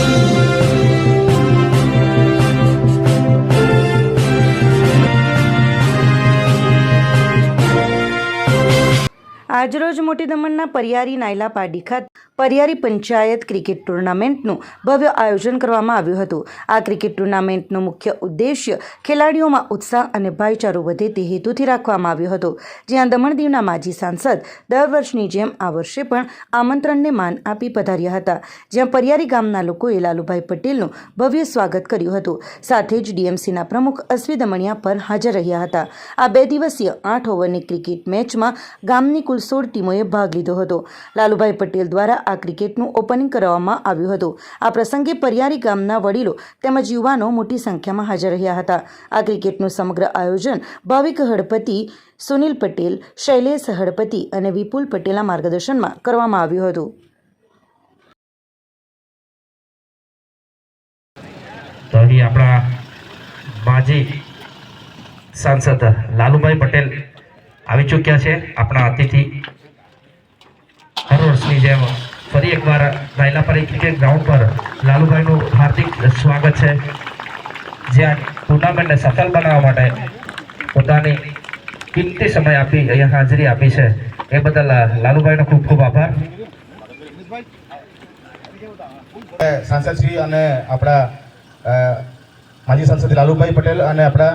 Thank you. આજરોજ મોટી દમણના પરિયારી નાયલા પાડી ખાતે પરિયારી પંચાયત ક્રિકેટ ટુર્નામેન્ટનું ભવ્ય આયોજન કરવામાં આવ્યું હતું. આ ક્રિકેટ ટુર્નામેન્ટનો મુખ્ય ઉદ્દેશ્ય ખેલાડીઓમાં ઉત્સાહ અને ભાઈચારો વધે તે હેતુથી રાખવામાં આવ્યો હતો. જ્યાં દમણ દીવના માજી સાંસદ દર વર્ષની જેમ આ વર્ષે પણ આમંત્રણને માન આપી પધાર્યા હતા. જ્યાં પરિયારી ગામના લોકોએ લાલુભાઈ પટેલનું ભવ્ય સ્વાગત કર્યું હતું. સાથે જ ડીએમસીના પ્રમુખ અશ્વી દમણિયા પર હાજર રહ્યા હતા. આ બે દિવસીય આઠ ઓવરની ક્રિકેટ મેચમાં ગામની કુલ સોળ ટીમોએ ભાગ લીધો હતો. લાલુભાઈ પટેલ દ્વારા આ ક્રિકેટનું ઓપનિંગ કરવામાં આવ્યું હતું. આ પ્રસંગે પરિયારી ગામના વડીલો તેમજ યુવાનો મોટી સંખ્યામાં હાજર રહ્યા હતા. આ ક્રિકેટનું સમગ્ર આયોજન ભાવિક હળપતિ સુનિલ પટેલ, શૈલેષ હળપતિ અને વિપુલ પટેલના માર્ગદર્શનમાં કરવામાં આવ્યું હતું. આપણા માજી સાંસદ લાલુભાઈ પટેલ આવી ચૂક્યા છે. આપણા અતિથિ હર વર્ષની જેમ ફરી એકવાર નાયલાપરી ક્રિકેટ ગ્રાઉન્ડ પર લાલુભાઈનું હાર્દિક સ્વાગત છે. જ્યાં ટુર્નામેન્ટને સફળ બનાવવા માટે પોતાની કિંમતી સમય આપી, અહીંયા હાજરી આપી છે. એ બદલ લાલુભાઈનો ખૂબ ખૂબ આભાર. સાંસદ શ્રી અને આપણા માજી સાંસદ લાલુભાઈ પટેલ અને આપણા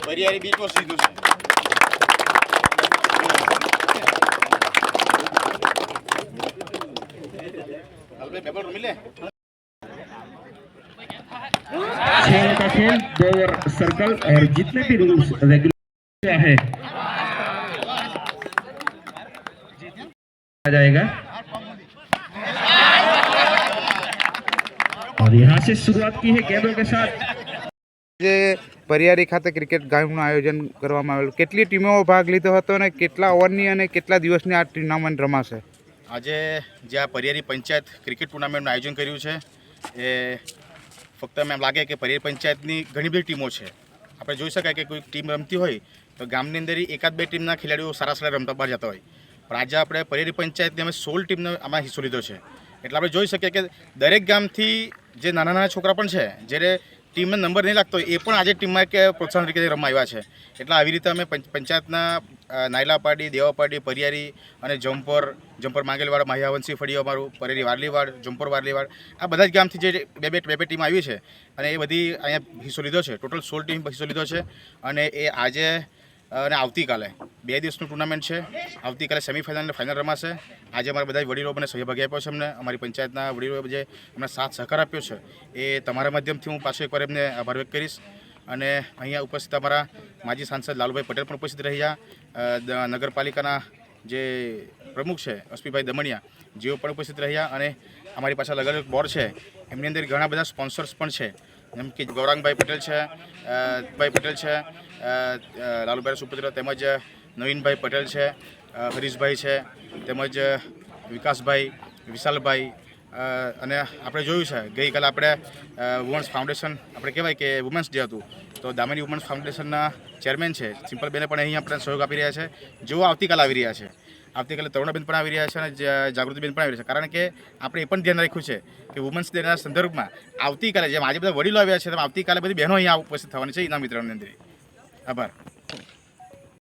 પરિયારી બીચમાં સીધું છે પેપર રમી લે खेल का खेल दो ओवर सर्कल और जितने भी रूल्स रेगुलर है आ जाएगा और यहाँ से शुरुआत की है गेंदों के साथ જે પરિયારી ખાતે ક્રિકેટ ગ્રાઉન્ડનું આયોજન કરવામાં આવેલું કેટલી ટીમો ભાગ લીધો હતો અને કેટલા ઓવરની અને કેટલા દિવસની આ ટુર્નામેન્ટ રમાશે આજે જે આ પરિયારી પંચાયત ક્રિકેટ ટુર્નામેન્ટનું આયોજન કર્યું છે એ ફક્ત એમ લાગે કે પરિયારી પંચાયતની ઘણી બધી ટીમો છે આપણે જોઈ શકાય કે કોઈ ટીમ રમતી હોય તો ગામની અંદર એકાદ બે ટીમના ખેલાડીઓ સારા સારા રમતા બહાર જતા હોય પણ આજે આપણે પરિયારી પંચાયતની અમે સોળ ટીમનો આમાં હિસ્સો લીધો છે એટલે આપણે જોઈ શકીએ કે દરેક ગામથી જે નાના નાના છોકરા પણ છે જ્યારે ટીમને નંબર નહીં લાગતો એ પણ આજે ટીમમાં કે પ્રોત્સાહન તરીકે રમવા આવ્યા છે. એટલે આવી રીતે અમે પંચ- પંચાયતના અ, નાયલાપાડી દેવાપાડી પરિયારી અને જમ્પર જમ્પર માંગેલવાડ માહ્યાવંશી ફળીઓ અમારું પરેરી વારલીવાડ જમ્પર વારલીવાડ આ બધા જ ગામથી જે બે બે બે બે ટીમ આવી છે. અને એ બધી અહીંયા હિસ્સો લીધો છે. ટોટલ સોળ ટીમ હિસ્સો લીધો છે. અને એ આજે અને આવતીકાલે, બે દિવસનું ટુર્નામેન્ટ છે. આવતીકાલે સેમિફાઇનલ ફાઇનલ રમાશે. આજે અમારા બધા વડીલો મને સહભાગી આપ્યો છે અમને. અમારી પંચાયતના વડીલોએ જે અમને સાથ સહકાર આપ્યો છે, એ તમારા માધ્યમથી હું પાછો એકવાર એમને આભાર વ્યક્ત કરીશ. અને અહીંયા ઉપસ્થિત અમારા માજી સાંસદ લાલુભાઈ પટેલ પણ ઉપસ્થિત રહ્યા. નગરપાલિકાના જે પ્રમુખ છે અશ્વિભાઈ દમણિયા, જેઓ પણ ઉપસ્થિત રહ્યા. અને અમારી પાસે અલગ બોર્ડ છે, એમની અંદર ઘણા બધા સ્પોન્સર્સ પણ છે. જેમ કે ગૌરાંગભાઈ પટેલ છે ભાઈ પટેલ છે લાલુભાઈ સુપુત્ર તેમજ નવીનભાઈ પટેલ છે હરીશભાઈ છે, તેમજ વિકાસભાઈ, વિશાલભાઈ અને આપણે જોયું છે, ગઈકાલે આપણે વુમન્સ ફાઉન્ડેશન આપણે કહેવાય કે વુમન્સ ડે હતું. તો દામિની વુમન્સ ફાઉન્ડેશનના ચેરમેન છે સિમ્પલ બેને પણ અહીં આપણે સહયોગ આપી રહ્યા છે. જેઓ આવતીકાલે આવી રહ્યા છે. આવતીકાલે તરુણાબેન પણ આવી રહ્યા છે અને જાગૃતિ જાગૃતિબેન પણ આવી રહ્યા છે. કારણ કે આપણે એ પણ ધ્યાન રાખ્યું છે કે વુમન્સ ડેના સંદર્ભમાં આવતીકાલે જેમ આજે બધા વડીલો આવ્યા છે, તેમ આવતીકાલે બધી બહેનો અહીંયા ઉપસ્થિત થવાની છે, ઇનામ વિતરણની અંદર. આભાર.